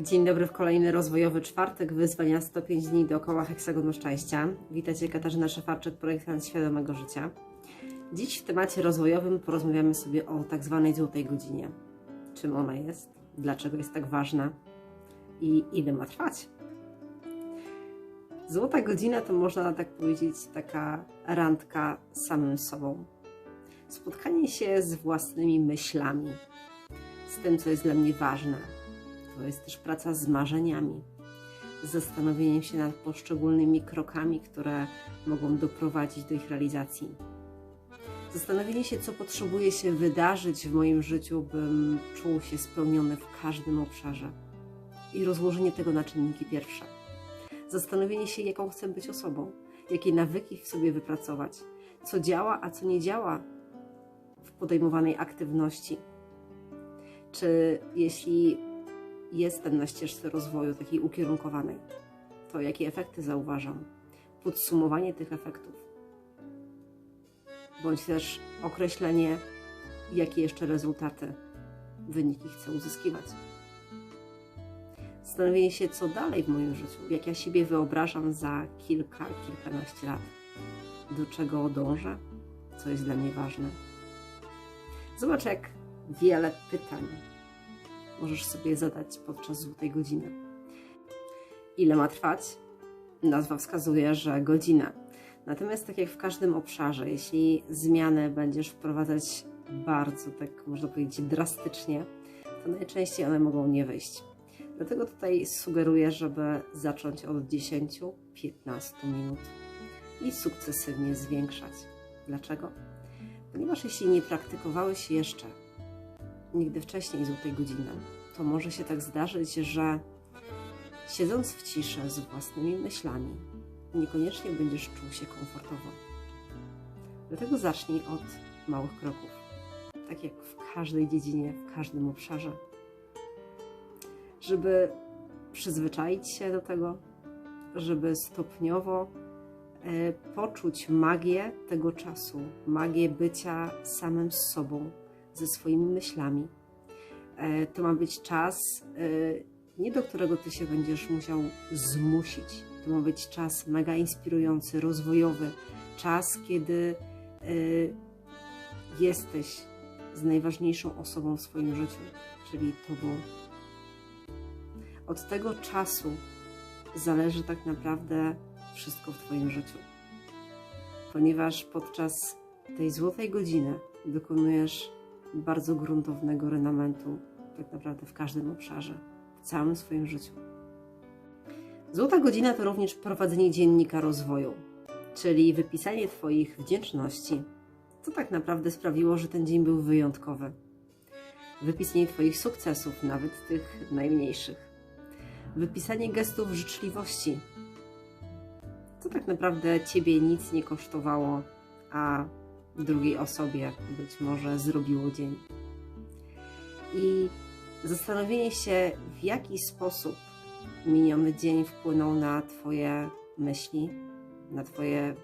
Dzień dobry w kolejny rozwojowy czwartek wyzwania 105 dni dookoła heksagonu szczęścia. Witajcie Katarzyna Szefarczyk, projektant świadomego życia. Dziś w temacie rozwojowym porozmawiamy sobie o tak zwanej złotej godzinie. Czym ona jest, dlaczego jest tak ważna i ile ma trwać. Złota godzina to można tak powiedzieć taka randka z samym sobą. Spotkanie się z własnymi myślami, z tym, co jest dla mnie ważne, to jest też praca z marzeniami, z zastanowieniem się nad poszczególnymi krokami, które mogą doprowadzić do ich realizacji. Zastanowienie się, co potrzebuje się wydarzyć w moim życiu, bym czuł się spełniony w każdym obszarze. I rozłożenie tego na czynniki pierwsze. Zastanowienie się, jaką chcę być osobą, jakie nawyki w sobie wypracować, co działa, a co nie działa w podejmowanej aktywności. Czy jeśli jestem na ścieżce rozwoju takiej ukierunkowanej, to jakie efekty zauważam? Podsumowanie tych efektów, bądź też określenie, jakie jeszcze rezultaty, wyniki chcę uzyskiwać. Zastanowienie się, co dalej w moim życiu, jak ja siebie wyobrażam za kilka, kilkanaście lat, do czego dążę, co jest dla mnie ważne. Zobacz, jak wiele pytań możesz sobie zadać podczas złotej godziny. Ile ma trwać? Nazwa wskazuje, że godzinę. Natomiast tak jak w każdym obszarze, jeśli zmiany będziesz wprowadzać bardzo, tak można powiedzieć, drastycznie, to najczęściej one mogą nie wyjść. Dlatego tutaj sugeruję, żeby zacząć od 10-15 minut i sukcesywnie zwiększać. Dlaczego? Ponieważ jeśli nie praktykowałeś jeszcze nigdy wcześniej złotej godziny, to może się tak zdarzyć, że siedząc w ciszy z własnymi myślami, niekoniecznie będziesz czuł się komfortowo. Dlatego zacznij od małych kroków, tak jak w każdej dziedzinie, w każdym obszarze, żeby przyzwyczaić się do tego, żeby stopniowo e, poczuć magię tego czasu, magię bycia samym z sobą, ze swoimi myślami. E, to ma być czas, e, nie do którego ty się będziesz musiał zmusić. To ma być czas mega inspirujący, rozwojowy, czas, kiedy e, jesteś z najważniejszą osobą w swoim życiu, czyli tobą. Od tego czasu zależy tak naprawdę wszystko w Twoim życiu, ponieważ podczas tej złotej godziny dokonujesz bardzo gruntownego renamentu, tak naprawdę w każdym obszarze, w całym swoim życiu. Złota godzina to również prowadzenie dziennika rozwoju, czyli wypisanie Twoich wdzięczności, co tak naprawdę sprawiło, że ten dzień był wyjątkowy. Wypisanie Twoich sukcesów, nawet tych najmniejszych. Wypisanie gestów życzliwości, co tak naprawdę Ciebie nic nie kosztowało, a drugiej osobie być może zrobiło dzień. I zastanowienie się, w jaki sposób miniony dzień wpłynął na Twoje myśli, na Twoje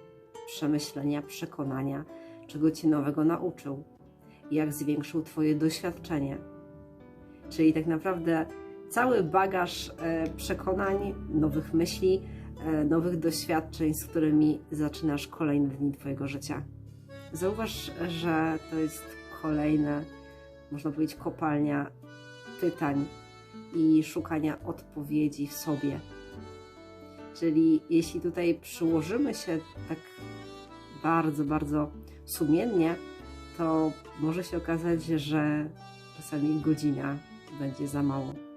przemyślenia, przekonania, czego Cię nowego nauczył, jak zwiększył Twoje doświadczenie. Czyli tak naprawdę cały bagaż e, przekonań, nowych myśli, e, nowych doświadczeń, z którymi zaczynasz kolejne dni Twojego życia. Zauważ, że to jest kolejna, można powiedzieć, kopalnia pytań i szukania odpowiedzi w sobie. Czyli jeśli tutaj przyłożymy się tak bardzo, bardzo sumiennie, to może się okazać, że czasami godzina będzie za mało.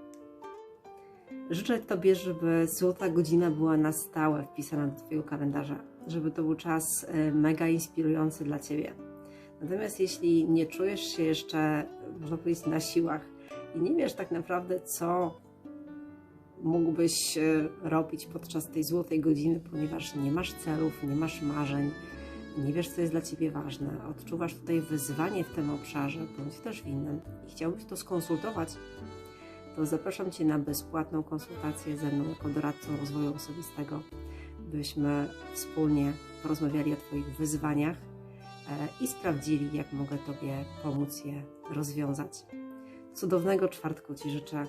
Życzę Tobie, żeby złota godzina była na stałe wpisana do Twojego kalendarza, żeby to był czas e, mega inspirujący dla Ciebie. Natomiast jeśli nie czujesz się jeszcze, można powiedzieć, na siłach i nie wiesz tak naprawdę, co mógłbyś e, robić podczas tej złotej godziny, ponieważ nie masz celów, nie masz marzeń, nie wiesz, co jest dla Ciebie ważne, odczuwasz tutaj wyzwanie w tym obszarze, bądź też w innym i chciałbyś to skonsultować, to zapraszam Cię na bezpłatną konsultację ze mną jako doradcą rozwoju osobistego, byśmy wspólnie porozmawiali o Twoich wyzwaniach e, i sprawdzili, jak mogę Tobie pomóc je rozwiązać. Cudownego czwartku Ci życzę